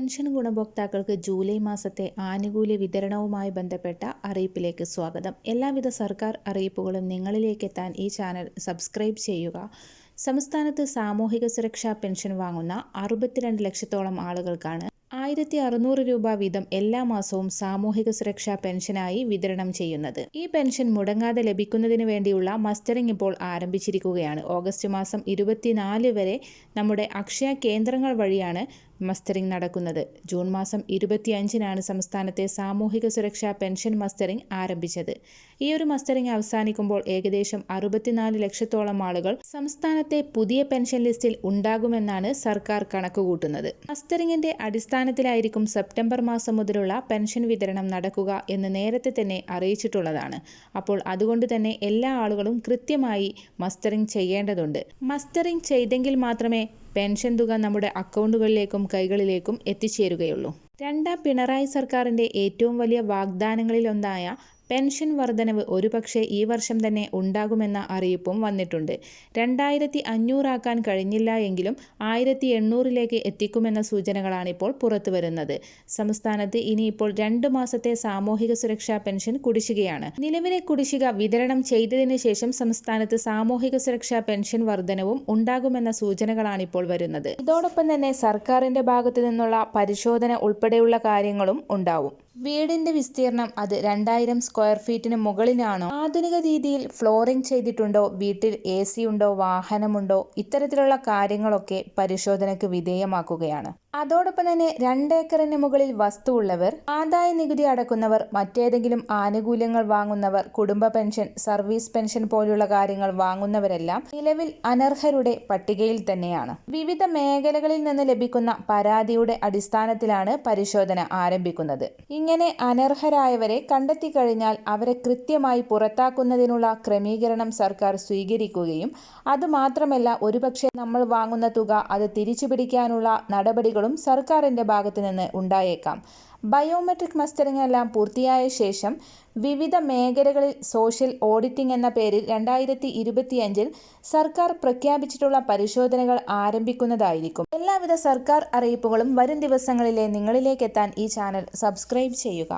Pension ഗുണഭോക്താക്കൾക്ക് July മാസത്തെ ആനുകൂല്യ വിതരണവുമായി ബന്ധപ്പെട്ട അറിയിപ്പിലേക്ക് സ്വാഗതം. എല്ലാവിധ സർക്കാർ അറിയിപ്പുകളും നിങ്ങളിലേക്ക് എത്താൻ ഈ ചാനൽ സബ്സ്ക്രൈബ് ചെയ്യുക. സംസ്ഥാനത്ത് സാമൂഹിക സുരക്ഷാ പെൻഷൻ വാങ്ങുന്ന അറുപത്തിരണ്ട് ലക്ഷത്തോളം ആളുകൾക്കാണ് ആയിരത്തി അറുന്നൂറ് രൂപ വീതം എല്ലാ മാസവും സാമൂഹിക സുരക്ഷാ പെൻഷനായി വിതരണം ചെയ്യുന്നത്. ഈ പെൻഷൻ മുടങ്ങാതെ ലഭിക്കുന്നതിന് വേണ്ടിയുള്ള മസ്റ്ററിംഗ് ഇപ്പോൾ ആരംഭിച്ചിരിക്കുകയാണ്. ഓഗസ്റ്റ് മാസം ഇരുപത്തിനാല് വരെ നമ്മുടെ അക്ഷയ കേന്ദ്രങ്ങൾ വഴിയാണ് മസ്റ്ററിംഗ് നടക്കുന്നത്. ജൂൺ മാസം ഇരുപത്തിയഞ്ചിനാണ് സംസ്ഥാനത്തെ സാമൂഹിക സുരക്ഷാ പെൻഷൻ മസ്റ്ററിംഗ് ആരംഭിച്ചത്. ഈ ഒരു മസ്റ്ററിംഗ് അവസാനിക്കുമ്പോൾ ഏകദേശം അറുപത്തിനാല് ലക്ഷത്തോളം ആളുകൾ സംസ്ഥാനത്തെ പുതിയ പെൻഷൻ ലിസ്റ്റിൽ ഉണ്ടാകുമെന്നാണ് സർക്കാർ കണക്കുകൂട്ടുന്നത്. മസ്റ്ററിംഗിന്റെ അടിസ്ഥാനത്തിലായിരിക്കും സെപ്റ്റംബർ മാസം മുതലുള്ള പെൻഷൻ വിതരണം നടക്കുക എന്ന് നേരത്തെ തന്നെ അറിയിച്ചിട്ടുള്ളതാണ്. അപ്പോൾ അതുകൊണ്ട് തന്നെ എല്ലാ ആളുകളും കൃത്യമായി മസ്റ്ററിംഗ് ചെയ്യേണ്ടതുണ്ട്. മസ്റ്ററിംഗ് ചെയ്തെങ്കിൽ മാത്രമേ പെൻഷൻ തുക നമ്മുടെ അക്കൗണ്ടുകളിലേക്കും കൈകളിലേക്കും എത്തിച്ചേരുകയുള്ളൂ. രണ്ടാം പിണറായി സർക്കാരിന്റെ ഏറ്റവും വലിയ വാഗ്ദാനങ്ങളിലൊന്നായ പെൻഷൻ വർധനവ് ഒരുപക്ഷെ ഈ വർഷം തന്നെ ഉണ്ടാകുമെന്ന അറിയിപ്പും വന്നിട്ടുണ്ട്. രണ്ടായിരത്തി അഞ്ഞൂറാക്കാൻ കഴിഞ്ഞില്ല എങ്കിലും ആയിരത്തി എണ്ണൂറിലേക്ക് എത്തിക്കുമെന്ന സൂചനകളാണിപ്പോൾ പുറത്തുവരുന്നത്. സംസ്ഥാനത്ത് ഇനിയിപ്പോൾ രണ്ട് മാസത്തെ സാമൂഹിക സുരക്ഷാ പെൻഷൻ കുടിശ്ശികയാണ്. നിലവിലെ കുടിശ്ശിക വിതരണം ചെയ്തതിനു ശേഷം സംസ്ഥാനത്ത് സാമൂഹിക സുരക്ഷാ പെൻഷൻ വർധനവും ഉണ്ടാകുമെന്ന സൂചനകളാണിപ്പോൾ വരുന്നത്. ഇതോടൊപ്പം തന്നെ സർക്കാരിന്റെ ഭാഗത്തു നിന്നുള്ള പരിശോധന ഉൾപ്പെടെയുള്ള കാര്യങ്ങളും ഉണ്ടാവും. വീടിന്റെ വിസ്തീർണം അത് രണ്ടായിരം സ്ക്വയർ ഫീറ്റിന് മുകളിലാണോ? ആധുനിക രീതിയിൽ ഫ്ലോറിംഗ് ചെയ്തിട്ടുണ്ടോ? വീട്ടിൽ എ സി ഉണ്ടോ? വാഹനമുണ്ടോ? ഇത്തരത്തിലുള്ള കാര്യങ്ങളൊക്കെ പരിശോധനയ്ക്ക് വിധേയമാക്കുകയാണ്. അതോടൊപ്പം തന്നെ രണ്ടേക്കറിന് മുകളിൽ വസ്തു ഉള്ളവർ ആദായ നികുതി അടക്കുന്നവർ മറ്റേതെങ്കിലും ആനുകൂല്യങ്ങൾ വാങ്ങുന്നവർ കുടുംബ പെൻഷൻ സർവീസ് പെൻഷൻ പോലുള്ള കാര്യങ്ങൾ വാങ്ങുന്നവരെല്ലാം നിലവിൽ അനർഹരുടെ പട്ടികയിൽ തന്നെയാണ്. വിവിധ മേഖലകളിൽ നിന്ന് ലഭിക്കുന്ന പരാതിയുടെ അടിസ്ഥാനത്തിലാണ് പരിശോധന ആരംഭിക്കുന്നത്. ഇങ്ങനെ അനർഹരായവരെ കണ്ടെത്തി കഴിഞ്ഞാൽ അവരെ കൃത്യമായി പുറത്താക്കുന്നതിനുള്ള ക്രമീകരണം സർക്കാർ സ്വീകരിക്കുകയും അതുമാത്രമല്ല ഒരുപക്ഷെ നമ്മൾ വാങ്ങുന്ന തുക അത് തിരിച്ചു പിടിക്കാനുള്ള നടപടികളും സർക്കാരിന്റെ ഭാഗത്തു നിന്ന് ഉണ്ടായേക്കാം. ബയോമെട്രിക് മസ്റ്ററിംഗ് എല്ലാം പൂർത്തിയായ ശേഷം വിവിധ മേഖലകളിൽ സോഷ്യൽ ഓഡിറ്റിംഗ് എന്ന പേരിൽ രണ്ടായിരത്തി ഇരുപത്തിയഞ്ചിൽ സർക്കാർ പ്രഖ്യാപിച്ചിട്ടുള്ള പരിശോധനകൾ ആരംഭിക്കുന്നതായിരിക്കും. എല്ലാവിധ സർക്കാർ അറിയിപ്പുകളും വരും ദിവസങ്ങളിലെ നിങ്ങളിലേക്ക് എത്താൻ ഈ ചാനൽ സബ്സ്ക്രൈബ് ചെയ്യുക.